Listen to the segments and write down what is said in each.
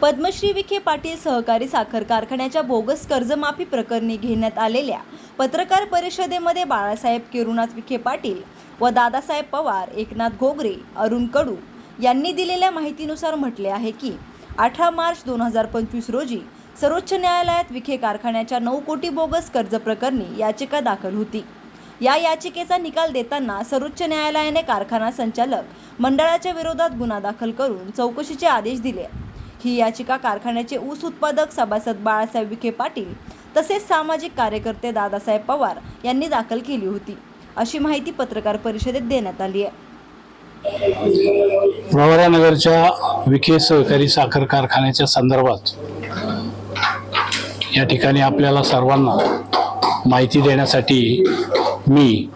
पद्मश्री विखे पाटील सहकारी साखर कारखान्याच्या बोगस कर्जमाफी प्रकरणी घेण्यात आलेल्या पत्रकार परिषदेमध्ये बाळासाहेब किरुनाथ विखे पाटील व दादासाहेब पवार एकनाथ घोगरे अरुण कडू यांनी दिलेल्या माहितीनुसार म्हटले आहे की अठरा मार्च दोन हजार पंचवीस रोजी सर्वोच्च न्यायालयात विखे कारखान्याच्या नऊ कोटी बोगस कर्ज प्रकरणी याचिका दाखल होती. या याचिकेचा निकाल देताना सर्वोच्च न्यायालयाने कारखाना संचालक मंडळाच्या विरोधात गुन्हा दाखल करून चौकशीचे आदेश दिले. ही याचिका कारखान्याचे ऊस उत्पादक सभासद बाळासाहेब विखे पाटील तसेच सामाजिक कार्यकर्ते दादासाहेब पवार यांनी दाखल केली होती. अशी माहिती पत्रकार परिषदेत देण्यात आली आहे. प्रवरानगरच्या विखे सहकारी साखर कारखान्याच्या संदर्भात या ठिकाणी आपल्याला सर्वांना माहिती देण्यासाठी मी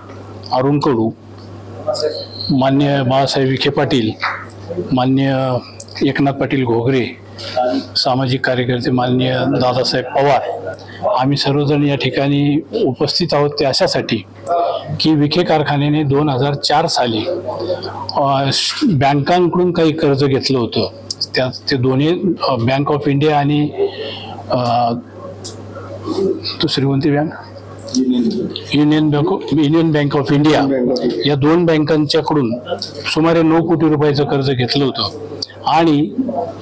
अरुण कडू मान्य बाळासाहेब विखे पाटील मान्य एकनाथ पाटील घोगरे सामाजिक कार्यकर्ते माननीय दादासाहेब पवार आम्ही सर्वजण या ठिकाणी उपस्थित आहोत ते अशासाठी की विखे कारखान्याने दोन हजार चार साली श- बँकांकडून काही कर्ज घेतलं होतं. त्यात ते दोन्ही बँक ऑफ इंडिया आणि दुसरी कोणती bank union bank union bank of India या दोन बँकांच्याकडून सुमारे नऊ कोटी रुपयाचं कर्ज घेतलं होतं. आणि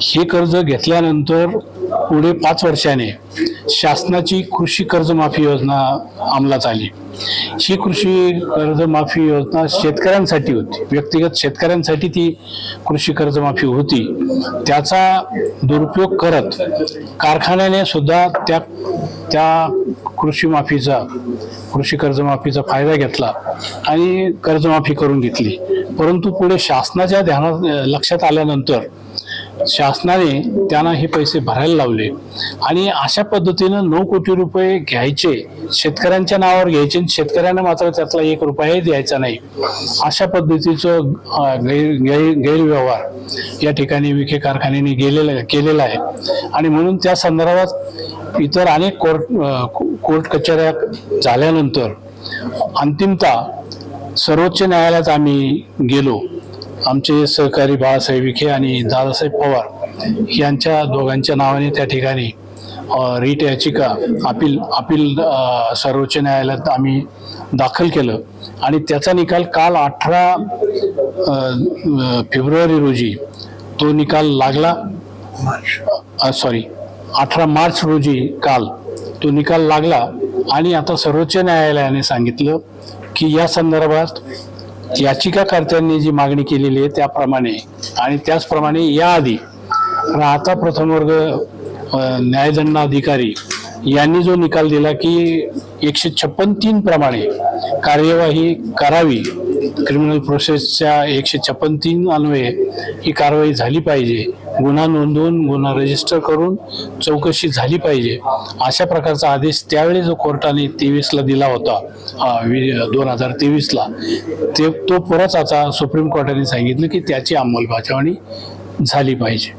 हे कर्ज घेतल्यानंतर पुढे पाच वर्षाने शासनाची कृषी कर्जमाफी योजना अंमलात आली. ही कृषी कर्जमाफी योजना शेतकऱ्यांसाठी होती. व्यक्तिगत शेतकऱ्यांसाठी ती कृषी कर्जमाफी होती. त्याचा दुरुपयोग करत कारखान्याने सुद्धा त्या त्या कृषी माफीचा कृषी कर्जमाफीचा फायदा घेतला आणि कर्जमाफी करून घेतली. परंतु पुढे शासनाच्या ध्यानात लक्षात आल्यानंतर शासनाने त्यांना हे पैसे भरायला लावले. आणि अशा पद्धतीनं नऊ कोटी रुपये घ्यायचे शेतकऱ्यांच्या नावावर घ्यायचे आणि शेतकऱ्यांना मात्र त्यातला एक रुपयाही द्यायचा नाही. अशा पद्धतीचं अं, गैर गैरव्यवहार या ठिकाणी विखे कारखान्याने गेलेला केलेला आहे. आणि म्हणून त्या संदर्भात इतर अनेक कोर्ट कोर्ट कचऱ्या झाल्यानंतर अंतिमता सर्वोच्च न्यायालयात आम्ही गेलो. आमचे सहकारी बाळासाहेब विखे आणि दादासाहेब पवार यांच्या दोघांच्या नावाने त्या ठिकाणी रीट याचिका अपील अपील सर्वोच्च न्यायालयात आम्ही दाखल केलं. आणि त्याचा निकाल काल अठरा फेब्रुवारी रोजी तो निकाल लागला. सॉरी अठरा मार्च रोजी काल तो निकाल लागला. आणि आता सर्वोच्च न्यायालयाने सांगितलं की या संदर्भात याचिकाकर्त्यांनी जी मागणी केलेली आहे त्याप्रमाणे आणि त्याचप्रमाणे याआधी राहता प्रथम वर्ग अ, न्यायदंडाधिकारी यांनी जो निकाल दिला की एकशे छप्पन तीन प्रमाणे कार्यवाही करावी क्रिमिनल प्रोसेसच्या एकशे छप्पन तीन अन्वये ही कारवाई झाली पाहिजे गुन्हा नोंदवून गुन्हा रजिस्टर करून चौकशी झाली पाहिजे. अशा प्रकारचा आदेश त्यावेळी जो कोर्टाने तेवीसला दिला होता दोन हजार तेवीसला ते तो परत आता सुप्रीम कोर्टाने सांगितलं की त्याची अंमलबजावणी झाली पाहिजे.